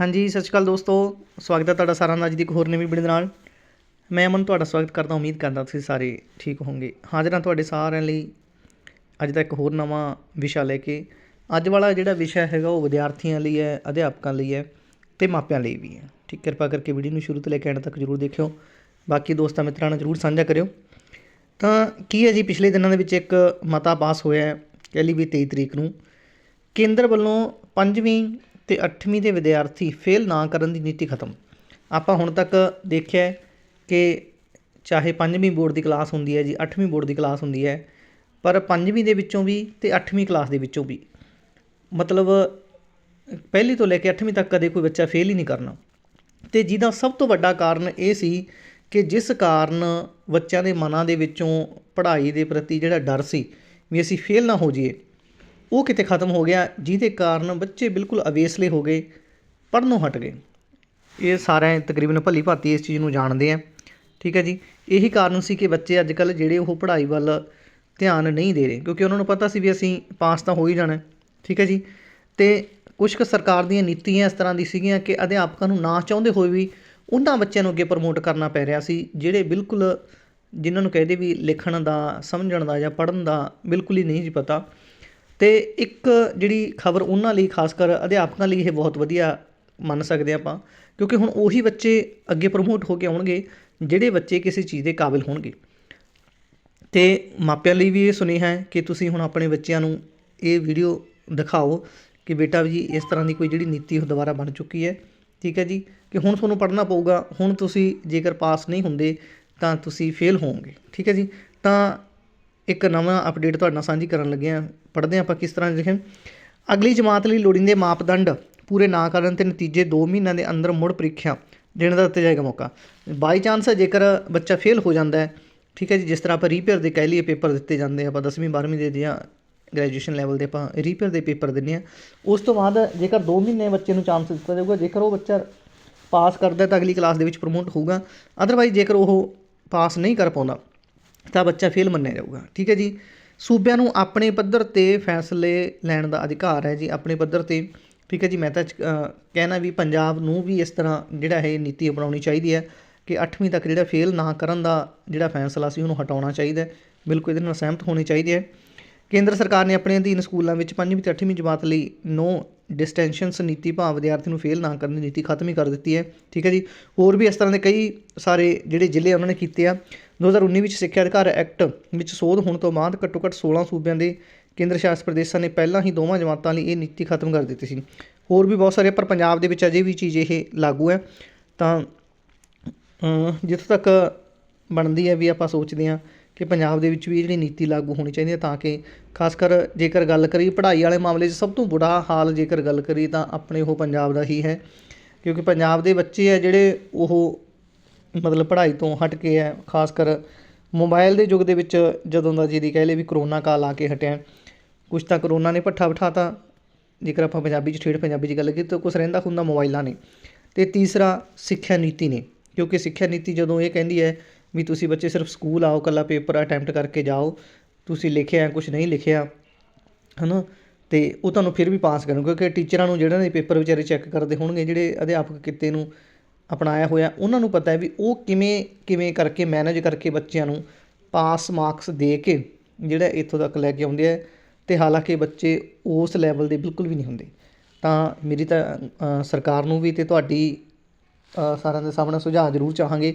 ਹਾਂਜੀ, ਸਤਿ ਸ਼੍ਰੀ ਅਕਾਲ ਦੋਸਤੋ। ਸਵਾਗਤ ਹੈ ਤੁਹਾਡਾ ਸਾਰਿਆਂ ਦਾ ਅੱਜ ਦੀ ਇੱਕ ਹੋਰ ਨਵੀਂ ਵੀਡੀਓ ਦੇ ਨਾਲ। ਮੈਂ ਅਮਨ, ਤੁਹਾਡਾ ਸਵਾਗਤ ਕਰਦਾ ਉਮੀਦ ਕਰਦਾ ਤੁਸੀਂ ਸਾਰੇ ਠੀਕ ਹੋਵੋਗੇ। ਹਾਜ਼ਰ ਹਾਂ ਤੁਹਾਡੇ ਸਾਰਿਆਂ ਲਈ ਅੱਜ ਦਾ ਇੱਕ ਹੋਰ ਨਵਾਂ ਵਿਸ਼ਾ ਲੈ ਕੇ। ਅੱਜ ਵਾਲਾ ਜਿਹੜਾ ਵਿਸ਼ਾ ਹੈਗਾ, ਉਹ ਵਿਦਿਆਰਥੀਆਂ ਲਈ ਹੈ, ਅਧਿਆਪਕਾਂ ਲਈ ਹੈ ਤੇ ਮਾਪਿਆਂ ਲਈ ਵੀ ਹੈ। ਠੀਕ, ਕਿਰਪਾ ਕਰਕੇ ਵੀਡੀਓ ਨੂੰ ਸ਼ੁਰੂ ਤੋਂ ਲੈ ਕੇ ਐਂਡ ਤੱਕ ਜਰੂਰ ਦੇਖਿਓ। ਬਾਕੀ ਦੋਸਤਾਂ ਮਿੱਤਰਾਂ ਨਾਲ ਜਰੂਰ ਸਾਂਝਾ ਕਰਿਓ। ਤਾਂ ਕੀ ਹੈ ਜੀ, ਪਿਛਲੇ ਦਿਨਾਂ ਦੇ ਵਿੱਚ ਇੱਕ ਮਤਾ ਪਾਸ ਹੋਇਆ ਹੈ, ਕਹਿ ਲਈ ਵੀ 23 ਤਰੀਕ ਨੂੰ। ਕੇਂਦਰ ਵੱਲੋਂ ਪੰਜਵੀਂ ਤੇ 8ਵੀਂ ਦੇ ਵਿਦਿਆਰਥੀ ਫੇਲ ਨਾ ਕਰਨ ਦੀ ਨੀਤੀ ਖਤਮ। ਆਪਾਂ ਹੁਣ ਤੱਕ ਦੇਖਿਆ ਕਿ ਚਾਹੇ ਪੰਜਵੀਂ ਬੋਰਡ ਦੀ ਕਲਾਸ ਹੁੰਦੀ ਹੈ ਜੀ 8ਵੀਂ ਬੋਰਡ ਦੀ ਕਲਾਸ ਹੁੰਦੀ ਹੈ, ਪਰ ਪੰਜਵੀਂ ਦੇ ਵਿੱਚੋਂ ਵੀ ਤੇ 8ਵੀਂ ਕਲਾਸ ਦੇ ਵਿੱਚੋਂ ਵੀ। ਮਤਲਬ, ਪਹਿਲੀ ਤੋਂ ਲੈ ਕੇ 8ਵੀਂ ਤੱਕ ਕਦੇ ਕੋਈ ਬੱਚਾ ਫੇਲ ਹੀ ਨਹੀਂ ਕਰਨਾ। ਤੇ ਜਿਹਦਾ ਸਭ ਤੋਂ ਵੱਡਾ ਕਾਰਨ ਇਹ ਸੀ ਕਿ ਜਿਸ ਕਾਰਨ ਬੱਚਿਆਂ ਦੇ ਮਨਾਂ ਦੇ ਵਿੱਚੋਂ ਪੜ੍ਹਾਈ ਦੇ ਪ੍ਰਤੀ ਜਿਹੜਾ ਡਰ ਸੀ ਵੀ ਅਸੀਂ ਫੇਲ ਨਾ ਹੋ ਜਾਈਏ ਉਹ ਕਿਤੇ ਖਤਮ ਹੋ ਗਿਆ, ਜਿਹਦੇ ਕਾਰਨ ਬੱਚੇ ਬਿਲਕੁਲ ਅਵੇਸਲੇ ਹੋ ਗਏ, ਪੜ੍ਹਨੋਂ ਹਟ ਗਏ। ਇਹ ਸਾਰੇ ਤਕਰੀਬਨ ਭਲੀ ਭਾਂਤੀ ਇਸ ਚੀਜ਼ ਨੂੰ ਜਾਣਦੇ ਆ। ਠੀਕ ਹੈ ਜੀ? ਇਹੀ ਕਾਰਨ ਸੀ ਕਿ ਬੱਚੇ ਅੱਜ ਕੱਲ੍ਹ ਜਿਹੜੇ ਉਹ ਪੜ੍ਹਾਈ ਵੱਲ ਧਿਆਨ ਨਹੀਂ ਦੇ ਰਹੇ, ਕਿਉਂਕਿ ਉਹਨਾਂ ਨੂੰ ਪਤਾ ਸੀ ਵੀ ਅਸੀਂ ਪਾਸ ਤਾਂ ਹੋ ਹੀ ਜਾਣਾ। ਠੀਕ ਹੈ ਜੀ? ਤੇ ਕੁਝ ਕੁ ਸਰਕਾਰ ਦੀਆਂ ਨੀਤੀਆਂ ਇਸ ਤਰ੍ਹਾਂ ਦੀ ਸੀਗੀਆਂ ਕਿ ਅਧਿਆਪਕਾਂ ਨੂੰ ਨਾ ਚਾਹੁੰਦੇ ਹੋਏ ਵੀ ਉਹਨਾਂ ਬੱਚਿਆਂ ਨੂੰ ਅੱਗੇ ਪ੍ਰਮੋਟ ਕਰਨਾ ਪੈ ਰਿਹਾ ਸੀ, ਜਿਹੜੇ ਬਿਲਕੁਲ ਜਿਨ੍ਹਾਂ ਨੂੰ ਕਹਦੇ ਵੀ ਲਿਖਣ ਦਾ, ਸਮਝਣ ਦਾ ਜਾਂ ਪੜ੍ਹਨ ਦਾ ਬਿਲਕੁਲ ਹੀ ਨਹੀਂ ਜੀ ਪਤਾ। ਅਤੇ ਇੱਕ ਜਿਹੜੀ ਖਬਰ ਉਹਨਾਂ ਲਈ, ਖਾਸ ਕਰ ਅਧਿਆਪਕਾਂ ਲਈ ਇਹ ਬਹੁਤ ਵਧੀਆ ਮੰਨ ਸਕਦੇ ਹਾਂ ਆਪਾਂ, ਕਿਉਂਕਿ ਹੁਣ ਉਹੀ ਬੱਚੇ ਅੱਗੇ ਪ੍ਰਮੋਟ ਹੋ ਕੇ ਆਉਣਗੇ, ਜਿਹੜੇ ਬੱਚੇ ਕਿਸੇ ਚੀਜ਼ ਦੇ ਕਾਬਿਲ ਹੋਣਗੇ। ਅਤੇ ਮਾਪਿਆਂ ਲਈ ਵੀ ਇਹ ਸੁਨੇਹਾ ਹੈ ਕਿ ਤੁਸੀਂ ਹੁਣ ਆਪਣੇ ਬੱਚਿਆਂ ਨੂੰ ਇਹ ਵੀਡੀਓ ਦਿਖਾਓ ਕਿ ਬੇਟਾ ਜੀ, ਇਸ ਤਰ੍ਹਾਂ ਦੀ ਕੋਈ ਜਿਹੜੀ ਨੀਤੀ ਉਹ ਦੁਬਾਰਾ ਬਣ ਚੁੱਕੀ ਹੈ। ਠੀਕ ਹੈ ਜੀ? ਕਿ ਹੁਣ ਤੁਹਾਨੂੰ ਪੜ੍ਹਨਾ ਪਊਗਾ, ਹੁਣ ਤੁਸੀਂ ਜੇਕਰ ਪਾਸ ਨਹੀਂ ਹੁੰਦੇ ਤਾਂ ਤੁਸੀਂ ਫੇਲ ਹੋਵੋਗੇ। ਠੀਕ ਹੈ ਜੀ? ਤਾਂ ਇੱਕ ਨਵਾਂ ਅਪਡੇਟ ਤੁਹਾਡੇ ਨਾਲ ਸਾਂਝੀ ਕਰਨ ਲੱਗੇ ਹਾਂ। ਪੜ੍ਹਦੇ ਹਾਂ ਆਪਾਂ ਕਿਸ ਤਰ੍ਹਾਂ ਲਿਖਿਆ ਅਗਲੀ ਜਮਾਤ ਲਈ ਲੋੜੀਂਦੇ ਮਾਪਦੰਡ ਪੂਰੇ ਨਾ ਕਰਨ ਤੇ ਨਤੀਜੇ 2 ਮਹੀਨਿਆਂ ਦੇ ਅੰਦਰ ਮੁੜ ਪ੍ਰੀਖਿਆ ਦੇਣ ਦਾ ਦਿੱਤਾ ਜਾਏਗਾ ਮੌਕਾ। ਬਾਈ ਚਾਂਸ ਹੈ ਜੇਕਰ ਬੱਚਾ ਫੇਲ ਹੋ ਜਾਂਦਾ ਹੈ, ਠੀਕ ਹੈ ਜੀ, ਜਿਸ ਤਰ੍ਹਾਂ ਆਪਾਂ ਰੀਪੇਅਰ ਦੇ ਕਹਿ ਲਈਏ ਪੇਪਰ ਦਿੱਤੇ ਜਾਂਦੇ ਆਪਾਂ 10ਵੀਂ 12ਵੀਂ ਦੇ ਜਾਂ ਗ੍ਰੈਜੂਏਸ਼ਨ ਲੈਵਲ ਦੇ ਆਪਾਂ ਰੀਪੇਅਰ ਦੇ ਪੇਪਰ ਦਿੰਦੇ ਆ ਉਸ ਤੋਂ ਬਾਅਦ ਜੇਕਰ 2 ਮਹੀਨੇ ਬੱਚੇ ਨੂੰ ਚਾਂਸ ਦਿੱਤਾ ਜਾਊਗਾ, ਜੇਕਰ ਉਹ ਬੱਚਾ ਪਾਸ ਕਰਦਾ ਤਾਂ ਅਗਲੀ ਕਲਾਸ ਦੇ ਵਿੱਚ ਪ੍ਰਮੋਟ ਹੋਊਗਾ। ਅਦਰਵਾਈਜ਼ ਜੇਕਰ ਉਹ ਪਾਸ ਨਹੀਂ ਕਰ ਪਾਉਂਦਾ ਤਾਂ ਬੱਚਾ ਫੇਲ ਮੰਨਿਆ ਜਾਊਗਾ। ਠੀਕ ਹੈ ਜੀ? ਸੂਬਿਆਂ ਨੂੰ ਆਪਣੇ ਪੱਧਰ ਤੇ ਫੈਸਲੇ ਲੈਣ ਦਾ ਅਧਿਕਾਰ ਹੈ ਜੀ, ਆਪਣੇ ਪੱਧਰ ਤੇ। ਠੀਕ ਹੈ ਜੀ? ਮੈਂ ਤਾਂ ਕਹਿਣਾ ਵੀ ਪੰਜਾਬ ਨੂੰ ਵੀ ਇਸ ਤਰ੍ਹਾਂ ਜਿਹੜਾ ਇਹ ਨੀਤੀ ਅਪਣਾਉਣੀ ਚਾਹੀਦੀ ਹੈ ਕਿ 8ਵੀਂ ਤੱਕ ਜਿਹੜਾ ਫੇਲ ਨਾ ਕਰਨ ਦਾ ਜਿਹੜਾ ਫੈਸਲਾ ਸੀ, ਉਹਨੂੰ ਹਟਾਉਣਾ ਚਾਹੀਦਾ ਹੈ। ਬਿਲਕੁਲ ਇਹਦੇ ਨਾਲ ਸਹਿਮਤ ਹੋਣੇ ਚਾਹੀਦੇ ਹੈ। ਕੇਂਦਰ ਸਰਕਾਰ ਨੇ ਆਪਣੇ ਅਧੀਨ ਸਕੂਲਾਂ ਵਿੱਚ 5ਵੀਂ ਤੇ 8ਵੀਂ ਜਮਾਤ ਲਈ ਨੋ ਡਿਸਟੈਂਸ਼ਨਸ ਨੀਤੀ ਭਾਵ ਵਿਦਿਆਰਥੀ ਨੂੰ ਫੇਲ ਨਾ ਕਰਨ ਦੀ ਨੀਤੀ ਖਤਮ ਹੀ ਕਰ ਦਿੱਤੀ ਹੈ। ਠੀਕ ਹੈ ਜੀ? ਹੋਰ ਵੀ ਇਸ ਤਰ੍ਹਾਂ ਦੇ ਕਈ ਸਾਰੇ ਜਿਹੜੇ ਜ਼ਿਲ੍ਹੇ ਉਹਨਾਂ ਨੇ ਕੀਤੇ ਆ। 2019 ਵਿੱਚ ਸਿੱਖਿਆ ਅਧਿਕਾਰ ਐਕਟ ਵਿੱਚ ਸੋਧ ਹੋਣ ਤੋਂ ਬਾਅਦ ਘੱਟੋ ਘੱਟ 16 ਸੂਬਿਆਂ ਦੇ ਕੇਂਦਰ ਸ਼ਾਸਤ ਪ੍ਰਦੇਸ਼ਾਂ ਨੇ ਪਹਿਲਾਂ ਹੀ ਦੋਵਾਂ ਜਮਾਤਾਂ ਲਈ ਇਹ ਨੀਤੀ ਖਤਮ ਕਰ ਦਿੱਤੀ ਸੀ। ਹੋਰ ਵੀ ਬਹੁਤ ਸਾਰੇ ਪਰ ਪੰਜਾਬ ਦੇ ਵਿੱਚ ਅਜੇ ਵੀ ਚੀਜ਼ ਇਹ ਲਾਗੂ ਹੈ। ਤਾਂ ਜਿੱਥੋਂ ਤੱਕ ਬਣਦੀ ਹੈ ਵੀ ਆਪਾਂ ਸੋਚਦੇ ਹਾਂ ਕਿ ਪੰਜਾਬ ਦੇ ਵਿੱਚ ਵੀ ਜਿਹੜੀ ਨੀਤੀ ਲਾਗੂ ਹੋਣੀ ਚਾਹੀਦੀ ਹੈ ਤਾਂ ਕਿ ਖਾਸ ਕਰ ਜੇਕਰ ਗੱਲ ਕਰੀ ਪੜ੍ਹਾਈ ਵਾਲੇ ਮਾਮਲੇ 'ਚ ਸਭ ਤੋਂ ਬੁਰਾ ਹਾਲ ਜੇਕਰ ਗੱਲ ਕਰੀ ਤਾਂ ਆਪਣੇ ਉਹ ਪੰਜਾਬ ਦਾ ਹੀ ਹੈ। ਕਿਉਂਕਿ ਪੰਜਾਬ ਦੇ ਬੱਚੇ ਆ ਜਿਹੜੇ ਉਹ ਮਤਲਬ ਪੜ੍ਹਾਈ ਤੋਂ ਹਟ ਕੇ ਹੈ, ਖਾਸ ਕਰ ਮੋਬਾਈਲ ਦੇ ਯੁੱਗ ਦੇ ਵਿੱਚ ਜਦੋਂ ਦਾ ਜਿਹਦੀ ਕਹਿ ਲਈਏ ਵੀ ਕਰੋਨਾ ਕਾਲ ਆ ਕੇ ਹਟਿਆ, ਕੁਛ ਤਾਂ ਕਰੋਨਾ ਨੇ ਭੱਠਾ ਬਿਠਾਤਾ, ਜੇਕਰ ਆਪਾਂ ਪੰਜਾਬੀ 'ਚ ਠੇਠ ਪੰਜਾਬੀ 'ਚ ਗੱਲ ਕਰੀਏ ਤਾਂ ਕੁਛ ਰਹਿੰਦਾ ਹੁੰਦਾ ਮੋਬਾਈਲਾਂ ਨੇ। ਅਤੇ ਤੀਸਰਾ ਸਿੱਖਿਆ ਨੀਤੀ ਨੇ, ਕਿਉਂਕਿ ਸਿੱਖਿਆ ਨੀਤੀ ਜਦੋਂ ਇਹ ਕਹਿੰਦੀ ਹੈ ਵੀ ਤੁਸੀਂ ਬੱਚੇ ਸਿਰਫ ਸਕੂਲ ਆਓ ਕੱਲਾ ਪੇਪਰ ਅਟੈਂਪਟ ਕਰਕੇ ਜਾਓ, ਤੁਸੀਂ ਲਿਖਿਆ ਕੁਝ ਨਹੀਂ ਲਿਖਿਆ, ਹਨਾ? ਤੇ ਉਹ ਤੁਹਾਨੂੰ ਫਿਰ ਵੀ ਪਾਸ ਕਰਨਗੇ, ਕਿਉਂਕਿ ਟੀਚਰਾਂ ਨੂੰ ਜਿਹੜਾ ਨੇ ਪੇਪਰ ਵਿਚਾਰੇ ਚੈੱਕ ਕਰਦੇ ਹੋਣਗੇ, ਜਿਹੜੇ ਅਧਿਆਪਕ ਕਿੱਤੇ ਨੂੰ ਅਪਣਾਇਆ ਹੋਇਆ। ਉਹਨਾਂ ਨੂੰ ਪਤਾ ਹੈ ਵੀ ਉਹ ਕਿਵੇਂ ਕਿਵੇਂ ਕਰਕੇ ਮੈਨੇਜ ਕਰਕੇ ਬੱਚਿਆਂ ਨੂੰ ਪਾਸ ਮਾਰਕਸ ਦੇ ਕੇ ਜਿਹੜਾ ਇੱਥੋਂ ਤੱਕ ਲੈ ਕੇ ਆਉਂਦੇ ਆ ਤੇ ਹਾਲਾਂਕਿ ਬੱਚੇ ਉਸ ਲੈਵਲ ਦੇ ਬਿਲਕੁਲ ਵੀ ਨਹੀਂ ਹੁੰਦੇ। ਤਾਂ ਮੇਰੀ ਤਾਂ ਸਰਕਾਰ ਨੂੰ ਵੀ ਤੇ ਤੁਹਾਡੀ ਸਾਰਿਆਂ ਦੇ ਸਾਹਮਣੇ ਸੁਝਾਅ ਜ਼ਰੂਰ ਚਾਹਾਂਗੇ।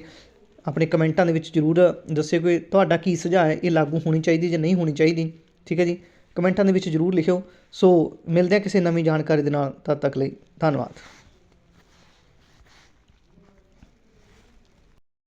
ਆਪਣੇ ਕਮੈਂਟਾਂ ਦੇ ਵਿੱਚ ਜ਼ਰੂਰ ਦੱਸਿਓ ਕਿ ਤੁਹਾਡਾ ਕੀ ਸੁਝਾਅ ਹੈ, ਇਹ ਲਾਗੂ ਹੋਣੀ ਚਾਹੀਦੀ ਜਾਂ ਨਹੀਂ ਹੋਣੀ ਚਾਹੀਦੀ। ਠੀਕ ਹੈ ਜੀ? ਕਮੈਂਟਾਂ ਦੇ ਵਿੱਚ ਜ਼ਰੂਰ ਲਿਖਿਓ। ਸੋ, ਮਿਲਦੇ ਹਾਂ ਕਿਸੇ ਨਵੀਂ ਜਾਣਕਾਰੀ ਦੇ ਨਾਲ ਤਦ ਤੱਕ ਲਈ। ਧੰਨਵਾਦ।